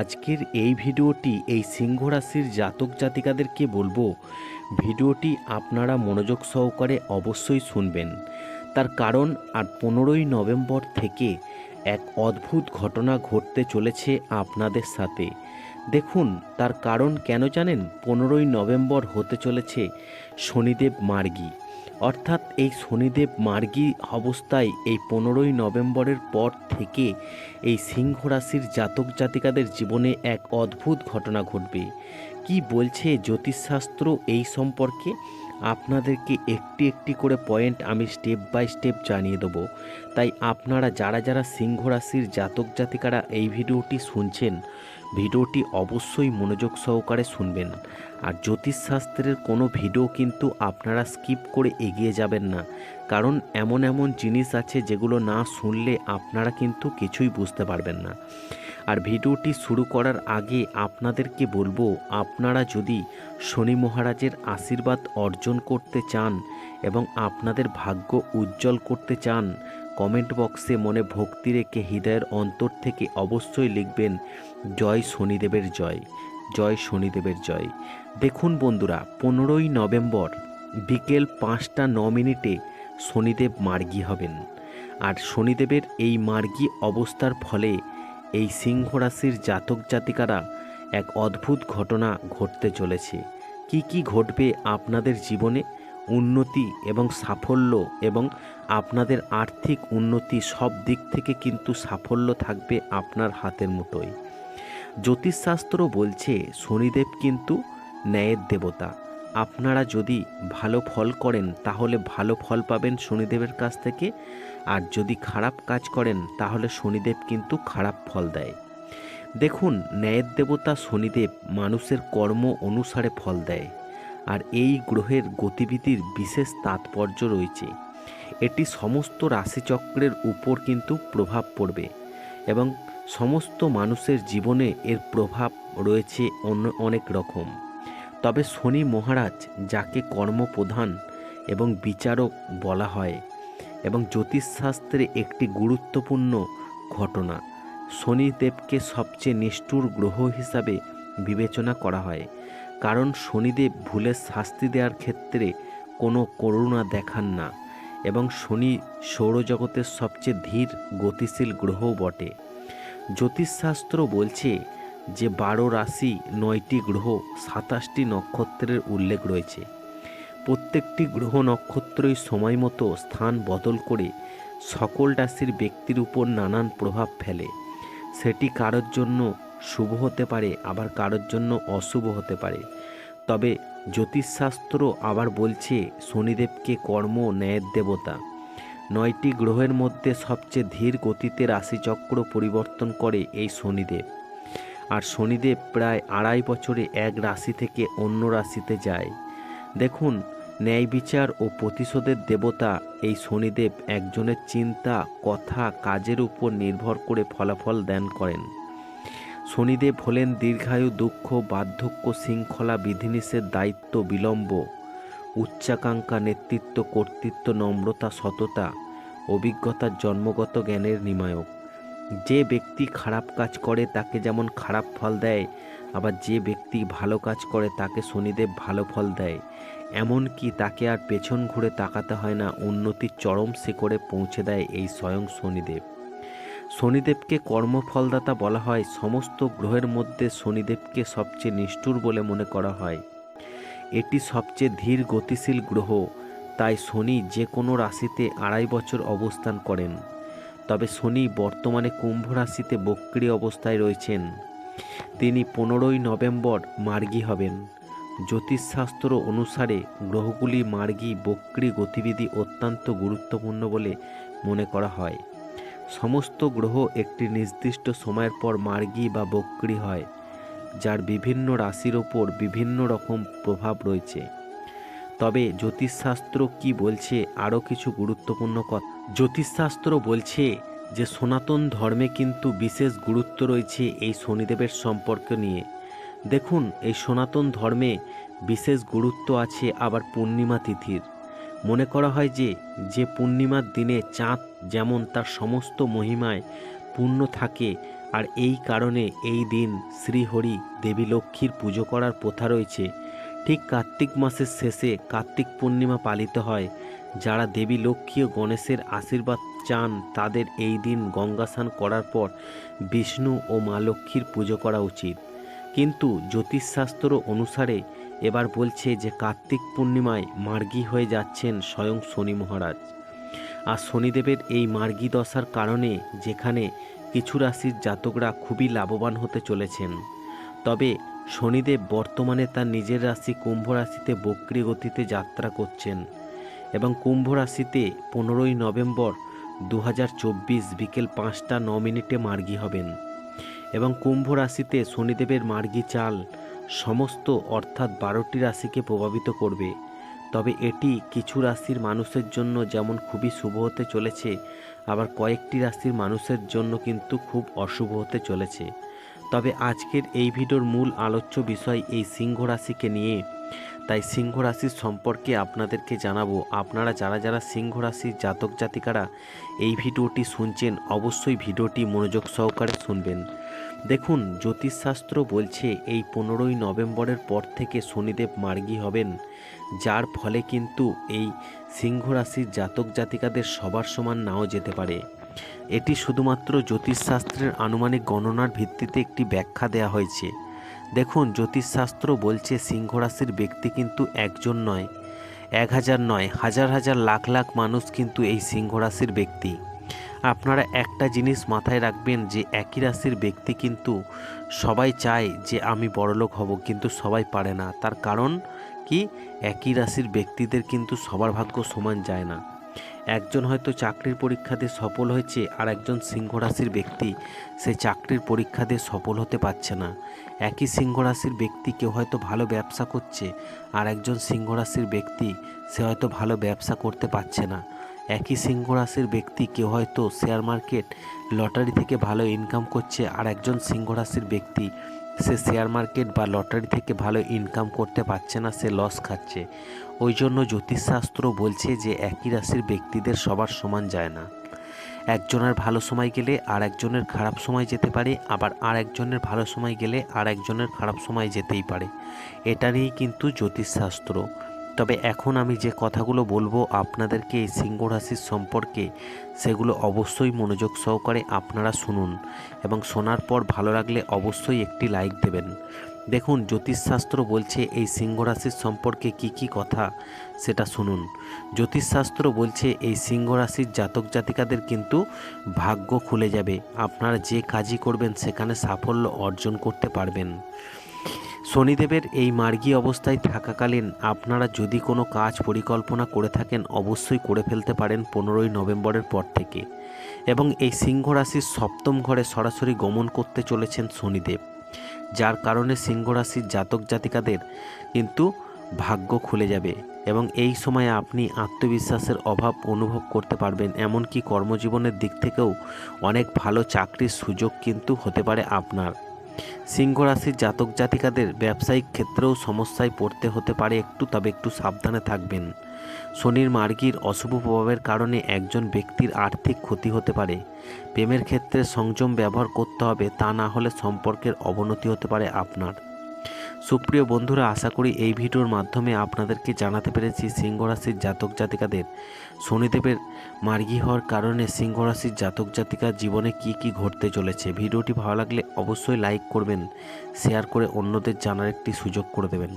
আজকের এই ভিডিওটি এই সিংহ রাশির জাতক জাতিকাদেরকে বলব, ভিডিওটি আপনারা মনোযোগ সহকারে অবশ্যই শুনবেন। তার কারণ আর পনেরোই নভেম্বর থেকে এক অদ্ভুত ঘটনা ঘটতে চলেছে আপনাদের সাথে। দেখুন, তার কারণ কেন জানেন? পনেরোই নভেম্বর হতে চলেছে শনিদেব মার্গী। অর্থাৎ এই শনিদেব মার্গী অবস্থায় এই পনেরোই নভেম্বরের পর থেকে এই সিংহ রাশির জাতক জাতিকাদের জীবনে এক অদ্ভুত ঘটনা ঘটবে। কি বলছে জ্যোতিষশাস্ত্র এই সম্পর্কে? আপনাদেরকে একটি একটি করে পয়েন্ট আমি স্টেপ বাই স্টেপ জানিয়ে দেবো। তাই আপনারা যারা যারা সিংহ রাশির জাতক জাতিকারা এই ভিডিওটি শুনছেন ভিডিওটি অবশ্যই মনোযোগ সহকারে শুনবেন। আর জ্যোতিষশাস্ত্রের কোনো ভিডিও কিন্তু আপনারা স্কিপ করে এগিয়ে যাবেন না। কারণ এমন এমন জিনিস আছে যেগুলো না শুনলে আপনারা কিন্তু কিছুই বুঝতে পারবেন না। আর ভিডিওটি শুরু করার আগে আপনাদেরকে বলব, আপনারা যদি শনি মহারাজের আশীর্বাদ অর্জন করতে চান এবং আপনাদের ভাগ্য উজ্জ্বল করতে চান কমেন্ট বক্সে মনে ভক্তি রেখে হৃদয়ের অন্তর থেকে অবশ্যই লিখবেন, জয় শনিদেবের জয় জয় শনিদেবের জয়। দেখুন বন্ধুরা, পনেরোই নভেম্বর বিকেল পাঁচটা ন মিনিটে শনিদেব মার্গী হবেন। আর শনিদেবের এই মার্গী অবস্থার ফলে এই সিংহ রাশির জাতক জাতিকারা এক অদ্ভুত ঘটনা ঘটতে চলেছে। কি কি ঘটবে আপনাদের জীবনে? উন্নতি এবং সাফল্য এবং আপনাদের আর্থিক উন্নতি সব দিক থেকে কিন্তু সাফল্য থাকবে আপনার হাতের মুঠোয়। জ্যোতিষশাস্ত্র বলছে, শনিদেব কিন্তু ন্যায়ের দেবতা। আপনারা যদি ভালো ফল করেন, তাহলে ভালো ফল পাবেন শনিদেবের কাছ থেকে। আর যদি খারাপ কাজ করেন, তাহলে শনিদেব কিন্তু খারাপ ফল দেয়। দেখুন, ন্যায়ের দেবতা শনিদেব মানুষের কর্ম অনুসারে ফল দেয়। আর এই গ্রহের গতিবিধির বিশেষ তাৎপর্য রয়েছে। এটি সমস্ত রাশিচক্রের উপর কিন্তু প্রভাব পড়বে এবং সমস্ত মানুষের জীবনে এর প্রভাব রয়েছে অন্য অনেক রকম। তবে শনি মহারাজ, যাকে কর্মপ্রধান এবং বিচারক বলা হয় এবং জ্যোতিষশাস্ত্রে একটি গুরুত্বপূর্ণ ঘটনা, শনিদেবকে সবচেয়ে নিষ্ঠুর গ্রহ হিসাবে বিবেচনা করা হয়। কারণ শনিদেব ভুলের শাস্তি দেওয়ার ক্ষেত্রে কোনো করুণা দেখান না এবং শনি সৌরজগতের সবচেয়ে ধীর, গতিশীল গ্রহও বটে। জ্যোতিষশাস্ত্র বলছে যে বারো রাশি, নয়টি গ্রহ, সাতাশটি নক্ষত্রের উল্লেখ রয়েছে। প্রত্যেকটি গ্রহ নক্ষত্রই সময় মতো স্থান বদল করে সকল রাশির ব্যক্তির উপর নানান প্রভাব ফেলে। সেটি কারোর জন্য শুভ হতে পারে, আবার কারোর জন্য অশুভ হতে পারে। তবে জ্যোতিষশাস্ত্র আবার বলছে, শনিদেবকে কর্ম ন্যায়ের দেবতা। নয়টি গ্রহের মধ্যে সবচেয়ে ধীর গতিতে রাশিচক্র পরিবর্তন করে এই শনিদেব। আর শনিদেব প্রায় আড়াই বছরে এক রাশি থেকে অন্য রাশিতে যায়। দেখুন, ন্যায় বিচার ও প্রতিশোধের দেবতা এই শনিদেব একজনের চিন্তা, কথা, কাজের উপর নির্ভর করে ফলাফল দান করেন। শনিদেব হলেন দীর্ঘায়ু, দুঃখ, বার্ধক্য, শৃঙ্খলা, বিধিনিষেধ, দায়িত্ব, বিলম্ব, উচ্চাকাঙ্ক্ষা, নেতৃত্ব, কর্তৃত্ব, নম্রতা, সততা অভিজ্ঞতার জন্মগত জ্ঞানের নিমায়ক। যে ব্যক্তি খারাপ কাজ করে, তাকে যেমন খারাপ ফল দেয়, আবার যে ব্যক্তি ভালো কাজ করে, তাকে শনিদেব ভালো ফল দেয়। এমনকি তাকে আর পেছন ঘুরে তাকাতে হয় না উন্নতির চরম শিখরে পৌঁছে দেয় এই স্বয়ং শনিদেব। শনিদেবকে কর্মফলদাতা বলা হয়। সমস্ত গ্রহের মধ্যে শনিদেবকে সবচেয়ে নিষ্ঠুর বলে মনে করা হয়। এটি সবচেয়ে ধীর গতিশীল গ্রহ, তাই শনি যে কোনো রাশিতে আড়াই বছর অবস্থান করেন। তবে শনি বর্তমানে কুম্ভ রাশিতে বক্রি অবস্থায় রয়েছেন। তিনি পনেরোই নভেম্বর মার্গী হবেন। জ্যোতিষশাস্ত্র অনুসারে গ্রহগুলি মার্গী, বক্রি গতিবিধি অত্যন্ত গুরুত্বপূর্ণ বলে মনে করা হয়। সমস্ত গ্রহ একটি নির্দিষ্ট সময়ের পর মার্গী বা বক্রি হয়, যার বিভিন্ন রাশির ওপর বিভিন্ন রকম প্রভাব রয়েছে। তবে জ্যোতিষশাস্ত্র কি বলছে আরও কিছু গুরুত্বপূর্ণ কথা জ্যোতিষশাস্ত্র বলছে যে সনাতন ধর্মে কিন্তু বিশেষ গুরুত্ব রয়েছে এই শনিদেবের সম্পর্ক নিয়ে। দেখুন, এই সনাতন ধর্মে বিশেষ গুরুত্ব আছে আবার পূর্ণিমা তিথির। মনে করা হয় যে যে পূর্ণিমার দিনে চাঁদ যেমন তার সমস্ত মহিমায় পূর্ণ থাকে, আর এই কারণে এই দিন শ্রীহরি দেবী লক্ষ্মীর পুজো করার প্রথা রয়েছে। ঠিক কার্তিক মাসের শেষে কার্তিক পূর্ণিমা পালিত হয়। যারা দেবী লক্ষ্মী ও গণেশের আশীর্বাদ চান, তাদের এই দিন গঙ্গা স্নান করার পর বিষ্ণু ও মা লক্ষ্মীর পুজো করা উচিত। কিন্তু জ্যোতিষশাস্ত্র অনুসারে এবার বলছে যে কার্তিক পূর্ণিমায় মার্গী হয়ে যাচ্ছেন স্বয়ং শনি মহারাজ। আর শনিদেবের এই মার্গী দশার কারণে যেখানে কিছু রাশির জাতকরা খুবই লাভবান হতে চলেছেন। তবে শনিদেব বর্তমানে তার নিজের রাশি কুম্ভ রাশিতে বক্রী গতিতে যাত্রা করছেন এবং কুম্ভ রাশিতে পনেরোই নভেম্বর দু হাজার চব্বিশ বিকেল পাঁচটা ন মিনিটে মার্গী হবেন এবং কুম্ভ রাশিতে শনিদেবের মার্গী চাল সমস্ত অর্থাৎ বারোটি রাশিকে প্রভাবিত করবে। তবে এটি কিছু রাশির মানুষের জন্য যেমন খুবই শুভ হতে চলেছে, আবার কয়েকটি রাশির মানুষের জন্য কিন্তু খুব অশুভ হতে চলেছে। তবে আজকের এই ভিডিওর মূল আলোচ্য বিষয় এই সিংহ রাশিকে নিয়ে। তাই সিংহ রাশির সম্পর্কে আপনাদেরকে জানাব, আপনারা যারা যারা সিংহ রাশির জাতক জাতিকারা এই ভিডিওটি শুনছেন, অবশ্যই ভিডিওটি মনোযোগ সহকারে শুনবেন। দেখুন, জ্যোতিষশাস্ত্র বলছে এই পনেরোই নভেম্বরের পর থেকে শনিদেব মার্গী হবেন, যার ফলে কিন্তু এই সিংহ রাশির জাতক জাতিকাদের সবার সমান নাও যেতে পারে। এটি শুধুমাত্র জ্যোতিষশাস্ত্রের আনুমানিক গণনার ভিত্তিতে একটি ব্যাখ্যা দেওয়া হয়েছে। দেখুন, জ্যোতিষশাস্ত্র বলছে সিংহ রাশির ব্যক্তি কিন্তু একজন নয়, এক হাজার নয়, হাজার হাজার লাখ লাখ মানুষ কিন্তু এই সিংহ রাশির ব্যক্তি। আপনারা একটা জিনিস মাথায় রাখবেন যে একই রাশির ব্যক্তি কিন্তু সবাই চায় যে আমি বড়লোক হব, কিন্তু সবাই পারে না। তার কারণ কি? একই রাশির ব্যক্তিদের কিন্তু সবার ভাগ্য সমান যায় না। একজন হয়তো চাকরির পরীক্ষাতে সফল হয়েছে, আর একজন সিংহ রাশির ব্যক্তি সে চাকরির পরীক্ষা দিয়ে সফল হতে পারছে না। একই সিংহ রাশির ব্যক্তি কেউ হয়তো ভালো ব্যবসা করছে, আর একজন সিংহ রাশির ব্যক্তি সে হয়তো ভালো ব্যবসা করতে পারছে না। একই সিংহ রাশির ব্যক্তি, কেউ হয়তো শেয়ার মার্কেট লটারি থেকে ভালো ইনকাম করছে আর একজন সিংহ রাশির ব্যক্তি, সে শেয়ার মার্কেট বা লটারি থেকে ভালো ইনকাম করতে পারছে না, সে লস খাচ্ছে। ওই জন্য জ্যোতিষশাস্ত্র বলছে যে একই রাশির ব্যক্তিদের সবার সমান যায় না। একজনের ভালো সময় গেলে আর একজনের খারাপ সময় যেতে পারে, আবার আর একজনের ভালো সময় গেলে আর একজনের খারাপ সময় যেতেই পারে। এটা নিয়েই কিন্তু জ্যোতিষশাস্ত্র। তবে এখন আমি যে কথাগুলো বলব আপনাদেরকে এই সিংহ রাশির সম্পর্কে, সেগুলো অবশ্যই মনোযোগ সহকারে আপনারা শুনুন এবং শোনার পর ভালো লাগলে অবশ্যই একটি লাইক দেবেন। দেখুন, জ্যোতিষশাস্ত্র বলছে এই সিংহ রাশির সম্পর্কে কি কি কথা, সেটা শুনুন। জ্যোতিষশাস্ত্র বলছে এই সিংহ রাশির জাতক জাতিকাদের কিন্তু ভাগ্য খুলে যাবে। আপনারা যে কাজই করবেন, সেখানে সাফল্য অর্জন করতে পারবেন। শনিদেবের এই মার্গী অবস্থায় থাকাকালীন আপনারা যদি কোনো কাজ পরিকল্পনা করে থাকেন, অবশ্যই করে ফেলতে পারেন পনেরোই নভেম্বরের পর থেকে। এবং এই সিংহ রাশির সপ্তম ঘরে সরাসরি গমন করতে চলেছেন শনিদেব। যার কারণে সিংহ রাশির জাতক জাতিকাদের কিন্তু ভাগ্য খুলে যাবে এবং এই সময়ে আপনি আত্মবিশ্বাসের অভাব অনুভব করতে পারবেন। এমনকি কর্মজীবনের দিক থেকেও অনেক ভালো চাকরির সুযোগ কিন্তু হতে পারে আপনার। সিংহ রাশির জাতক জাতিকাদের ব্যবসায়িক ক্ষেত্রেও সমস্যায় পড়তে হতে পারে একটু, তবে একটু সাবধানে থাকবেন। শনির মার্গীর অশুভ প্রভাবের কারণে একজন ব্যক্তির আর্থিক ক্ষতি হতে পারে। প্রেমের ক্ষেত্রে সংযম ব্যবহার করতে হবে, তা না হলে সম্পর্কের অবনতি হতে পারে আপনার। সুপ্রিয় বন্ধুরা, আশা করি এই ভিডিওর মাধ্যমে আপনাদেরকে জানাতে পেরেছি সিংহ রাশির জাতক জাতিকাদের। শনিদেবের মার্গী হওয়ার কারণে সিংহ রাশির জাতক জাতিকা জীবনে কি কি ঘটতে চলেছে? ভিডিওটি ভালো লাগলে অবশ্যই লাইক করবেন, শেয়ার করে অন্যদের জানার একটি সুযোগ করে দেবেন।